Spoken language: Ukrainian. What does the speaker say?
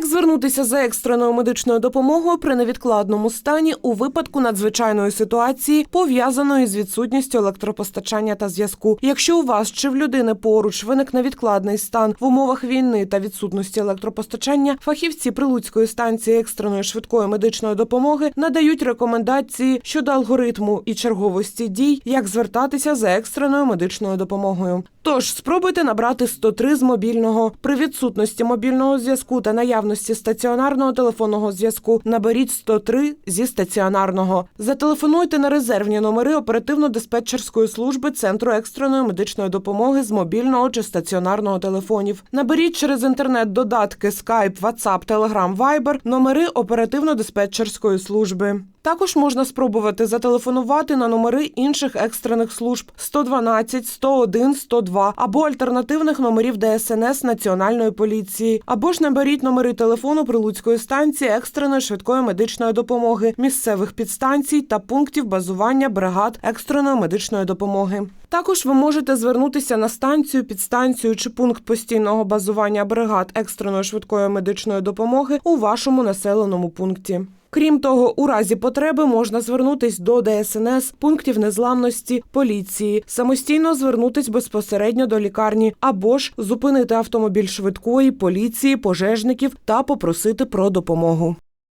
Як звернутися за екстреною медичною допомогою при невідкладному стані у випадку надзвичайної ситуації, пов'язаної з відсутністю електропостачання та зв'язку? Якщо у вас чи в людини поруч виник невідкладний стан в умовах війни та відсутності електропостачання, фахівці Прилуцької станції екстреної швидкої медичної допомоги надають рекомендації щодо алгоритму і черговості дій, як звертатися за екстреною медичною допомогою. Тож спробуйте набрати 103 з мобільного. При відсутності мобільного зв'язку та наявності стаціонарного телефонного зв'язку наберіть 103 зі стаціонарного. Зателефонуйте на резервні номери оперативно-диспетчерської служби Центру екстреної медичної допомоги з мобільного чи стаціонарного телефонів. Наберіть через інтернет додатки Skype, WhatsApp, Telegram, Viber номери оперативно-диспетчерської служби. Також можна спробувати зателефонувати на номери інших екстрених служб 112, 101, 102 або альтернативних номерів ДСНС Національної поліції, або ж наберіть номери телефону Прилуцької станції екстреної швидкої медичної допомоги, місцевих підстанцій та пунктів базування бригад екстреної медичної допомоги. Також ви можете звернутися на станцію, підстанцію чи пункт постійного базування бригад екстреної швидкої медичної допомоги у вашому населеному пункті. Крім того, у разі потреби можна звернутись до ДСНС, пунктів незламності, поліції, самостійно звернутись безпосередньо до лікарні або ж зупинити автомобіль швидкої, поліції, пожежників та попросити про допомогу.